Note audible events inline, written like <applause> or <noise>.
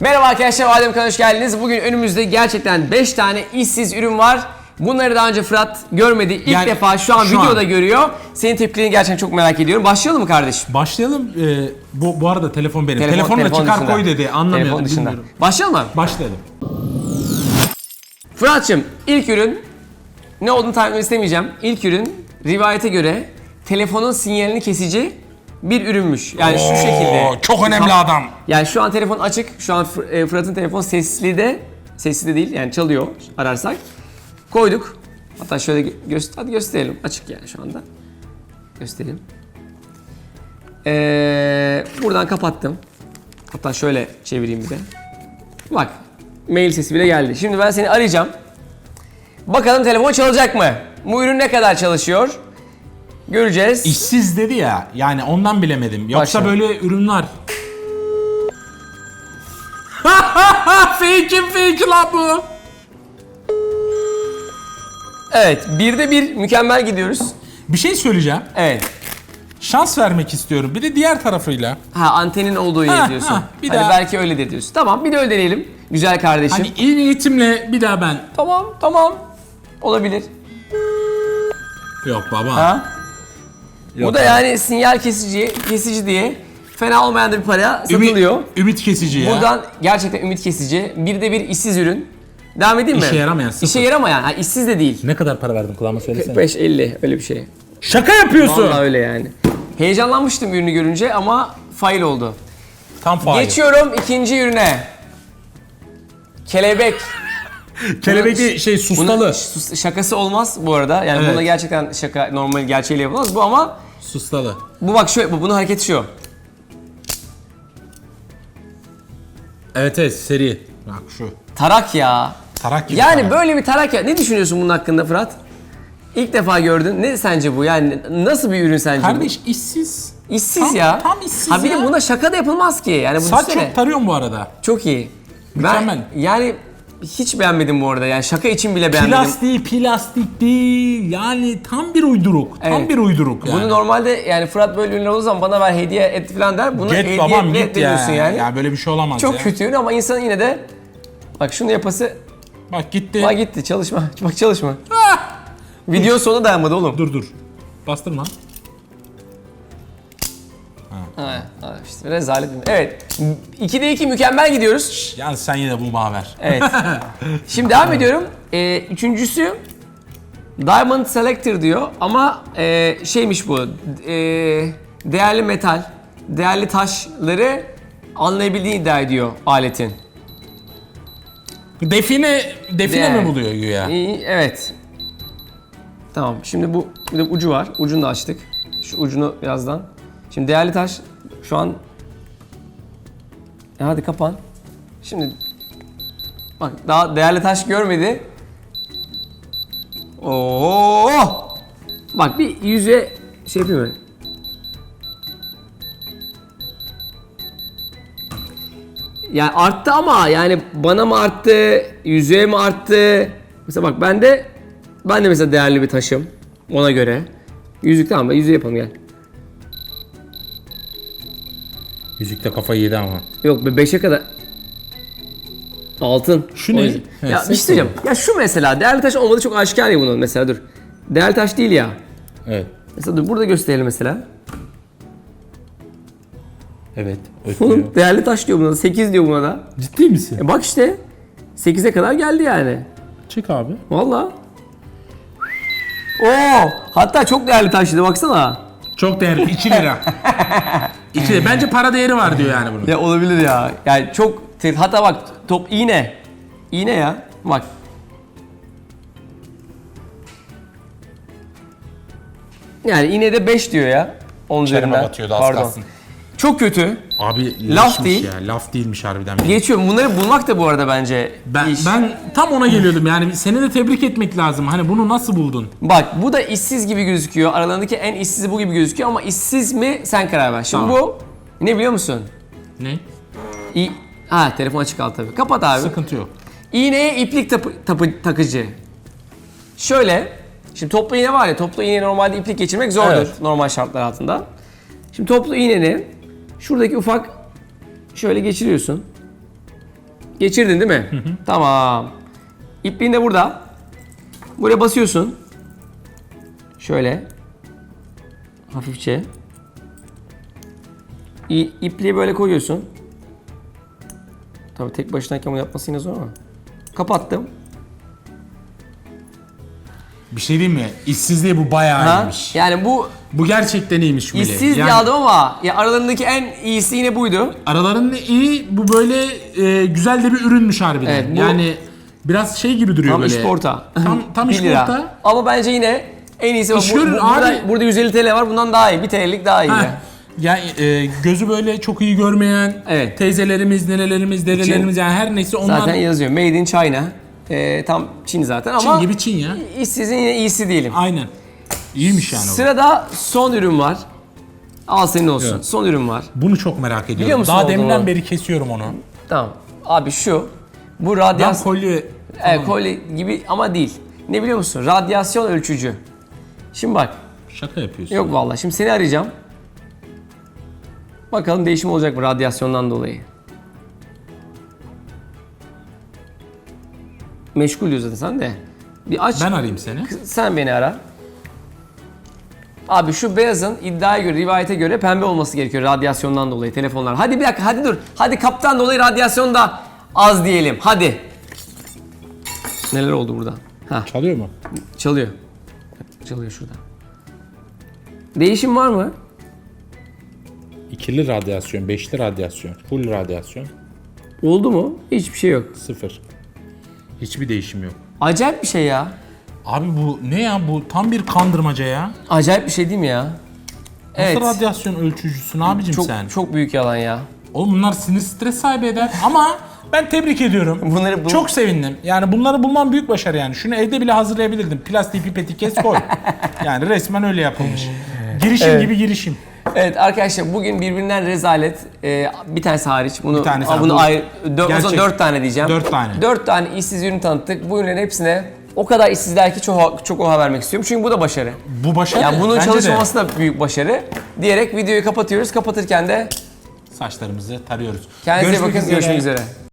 Merhaba arkadaşlar, Adem kanalına hoş geldiniz. Bugün önümüzde gerçekten 5 tane işsiz ürün var. Bunları daha önce Fırat görmedi. İlk Yani defa şu an şu videoda an. görüyor. Senin tepkilerini gerçekten çok merak ediyorum. Başlayalım mı kardeşim? Başlayalım. Ee, bu, bu arada telefon benim. Telefon- Telefonla telefon çıkar dışında. koy dedi. Anlamıyorum. Telefon dışında. bilmiyorum. Başlayalım mı? Başlayalım. Fırat'cığım ilk ürün ne olduğunu tahmin etmeni istemeyeceğim. İlk ürün rivayete göre telefonun sinyalini kesici bir ürünmüş. Yani şu şekilde. çok önemli adam. Yani şu an telefon açık. Şu an Fır- e, Fırat'ın telefon sesli de sesli de değil yani çalıyor ararsak. Koyduk. Hatta şöyle gö- göster hadi gösterelim. Açık yani şu anda. Göstereyim. Ee, buradan kapattım. Hatta şöyle çevireyim bir de. Bak mail sesi bile geldi. Şimdi ben seni arayacağım. Bakalım telefon çalacak mı? Bu ürün ne kadar çalışıyor? Göreceğiz. İşsiz dedi ya. Yani ondan bilemedim. Yoksa Başla. böyle ürünler. fake'im <laughs> fake lan bu. Evet, birde bir mükemmel gidiyoruz. Bir şey söyleyeceğim. Evet. Şans vermek istiyorum. Bir de diğer tarafıyla. Ha antenin olduğu yer Ha, diyorsun. ha, bir hani daha. belki öyledir diyorsun. Tamam bir de öyle deneyelim. Güzel kardeşim. Hani iyi niyetimle bir daha ben. Tamam tamam. Olabilir. Yok baba. Ha? Yok Bu da abi. yani sinyal kesici, kesici diye fena olmayan da bir para satılıyor. Ümit, ümit kesici ya. Buradan gerçekten ümit kesici. Bir de bir işsiz ürün. Devam edeyim mi? İşe yaramayan, sıfır. İşe yaramayan. Ha, işsiz de değil. Ne kadar para verdin kulağıma söylesene. 5-50 öyle bir şey. Şaka yapıyorsun. Vallahi öyle yani. Heyecanlanmıştım ürünü görünce ama fail oldu. Tam fail. Geçiyorum ikinci ürüne. Kelebek. <laughs> Kelebekli şey Bunun sustalı. sus- şakası olmaz bu arada. Yani Evet. bunda gerçekten şaka normal gerçeğiyle yapılmaz bu ama Sustalı. bu bak şu bu bunun hareketi şu. Evet evet seri. Bak şu. Tarak ya. Tarak gibi. Yani tarak. böyle bir tarak ya. Ne düşünüyorsun bunun hakkında Fırat? İlk defa gördün. Ne sence bu? Yani nasıl bir ürün sence Kardeş işsiz. bu? İşsiz tam- ya. tam işsiz Ha bir de ya. buna şaka da yapılmaz ki. Yani bu Saç düşünsene. çok tarıyorum bu arada. Çok iyi. Mükemmel. Ben yani hiç beğenmedim bu arada. Yani şaka için bile beğenmedim. Plastik, plastik değil. Yani tam bir uyduruk. Tam Evet. bir uyduruk yani. Bunu normalde yani Fırat böyle ürünler olduğu zaman bana ver hediye et falan der. Bunu Git hediye babam et git ya. ediyorsun yani. Ya böyle bir şey olamaz Çok ya. kötü ürün ama insan yine de bak şunu yapası Bak gitti. bak gitti çalışma. <laughs> Bak çalışma. Ah! Video sonu dayanmadı oğlum. Dur dur. Bastırma. Ha, ha, işte rezalet. Evet. 2'de 2 mükemmel gidiyoruz. Yani sen yine bu bana ver. Evet. <laughs> Şimdi devam ediyorum. Ee, üçüncüsü Diamond Selector diyor ama e, şeymiş bu. e, değerli metal, değerli taşları anlayabildiğini iddia ediyor aletin. Define, define Yani. mi buluyor güya? İyi, evet. Tamam. Şimdi bu bir de ucu var. Ucunu da açtık. Şu ucunu birazdan. Şimdi değerli taş şu an E hadi kapan. Şimdi bak daha değerli taş görmedi. Oo! Bak bir yüze şey yapayım? Yani arttı ama yani bana mı arttı, yüzeye mi arttı? Mesela bak ben de ben de mesela değerli bir taşım ona göre. Yüzük tamam mı? Yüzüğü yapalım gel. Yüzükte kafayı yedi ama. Yok be 5'e kadar. Altın. Şu ne? Evet, ya bir şey söyleyeceğim. Ya şu mesela değerli taş olmadı çok aşikar ya bunun mesela dur. Değerli taş değil ya. Evet. Mesela dur burada gösterelim mesela. Evet. Ötüyor. Oğlum değerli taş diyor buna da 8 diyor buna da. Ciddi misin? E bak işte 8'e kadar geldi yani. Çık abi. Valla. Oo, hatta çok değerli taşıydı baksana. Çok değerli. 2 lira. <laughs> 2 lira. Bence para değeri var diyor yani bunun. Ya olabilir ya. Yani çok te- hatta bak top iğne. İğne ya. Bak. Yani iğne de 5 diyor ya. 10 Çeneme üzerinden. batıyordu az Pardon. kalsın. Çok kötü. Abi Laf değil. Ya. Laf değilmiş harbiden. Geçiyorum. Bunları bulmak da bu arada bence Ben, iş. ben tam ona geliyordum yani seni de tebrik etmek lazım. Hani bunu nasıl buldun? Bak bu da işsiz gibi gözüküyor. Aralarındaki en işsizi bu gibi gözüküyor ama işsiz mi sen karar ver. Şimdi Tamam. bu ne biliyor musun? Ne? İ ha telefon açık kaldı tabii. Kapat abi. Sıkıntı yok. İğneye iplik tapı, tapı- takıcı. Şöyle, şimdi toplu iğne var ya, toplu iğne normalde iplik geçirmek zordur Evet. normal şartlar altında. Şimdi toplu iğneni şuradaki ufak şöyle geçiriyorsun. Geçirdin değil mi? Tamam. İpliğin de burada. Buraya basıyorsun. Şöyle. Hafifçe. İ- ipliği böyle koyuyorsun. Tabii tek başınayken bunu yapması yine zor ama. Kapattım. Bir şey diyeyim mi? İşsizliği bu bayağı Ha? iyiymiş. Yani bu Bu gerçekten iyiymiş Melih. işsiz Yani aldım ama ya aralarındaki en iyisi yine buydu. Aralarında iyi, bu böyle e, güzel de bir ürünmüş harbiden. Evet, bu- yani biraz şey gibi duruyor Tam böyle. işporta. Tam, tam <laughs> 1 lira. işporta. Ama bence yine en iyisi. İş görür burada, abi. burada 150 TL var bundan daha iyi. 1 TL'lik daha iyi. Yani e, gözü böyle çok iyi görmeyen Evet. teyzelerimiz, nenelerimiz, dedelerimiz yani her neyse onlar Zaten yazıyor. Made in China. Ee, tam Çin zaten ama Çin gibi Çin ya. işsizin yine iyisi diyelim. Aynen. İyiymiş yani o. Sırada son ürün var. Al senin olsun. Evet. Son ürün var. Bunu çok merak ediyorum. Biliyor musun Daha olduğunu? deminden beri kesiyorum onu. Tamam. Abi şu. Bu Ben radyasyon... kolye Evet, kolye gibi ama değil. Ne biliyor musun? Radyasyon ölçücü. Şimdi bak. şaka yapıyorsun. Yok vallahi. Şimdi seni arayacağım. Bakalım değişim olacak mı radyasyondan dolayı. Meşgul zaten sen de. Bir aç. Ben arayayım seni. Sen beni ara. Abi şu beyazın iddiaya göre, rivayete göre pembe olması gerekiyor radyasyondan dolayı telefonlar. Hadi bir dakika, hadi dur. Hadi kaptan dolayı radyasyon da az diyelim. Hadi. Neler oldu burada? Ha, Çalıyor mu? çalıyor. Çalıyor şurada. Değişim var mı? İkili radyasyon, beşli radyasyon, full radyasyon, Oldu mu? Hiçbir şey yok. sıfır. Hiçbir değişim yok. Acayip bir şey ya. Abi bu ne ya? Bu tam bir kandırmaca ya. Acayip bir şey değil mi ya? Evet. Nasıl radyasyon ölçücüsün abicim Çok, sen? çok büyük yalan ya. Oğlum bunlar sinir stres sahibi eder ama ben tebrik ediyorum. <laughs> Bunları bul- Çok sevindim. Yani bunları bulman büyük başarı yani. Şunu evde bile hazırlayabilirdim. Plastik pipeti kes koy. <laughs> yani resmen öyle yapılmış. Girişim gibi girişim. Evet arkadaşlar bugün birbirinden rezalet e, bir tanesi hariç bunu Bir tanesi Aa, bunu bu ayrı dö- o zaman dört tane diyeceğim. Dört tane. Dört tane işsiz ürün tanıttık. Bu ürünlerin hepsine o kadar işsizler ki çok çok oha vermek istiyorum. Çünkü bu da başarı. Bu başarı. Yani bunun bence de. çalışmaması da büyük başarı. Diyerek videoyu kapatıyoruz. Kapatırken de Saçlarımızı tarıyoruz. kendinize Görüşmek bakın. üzere. Görüşmek üzere.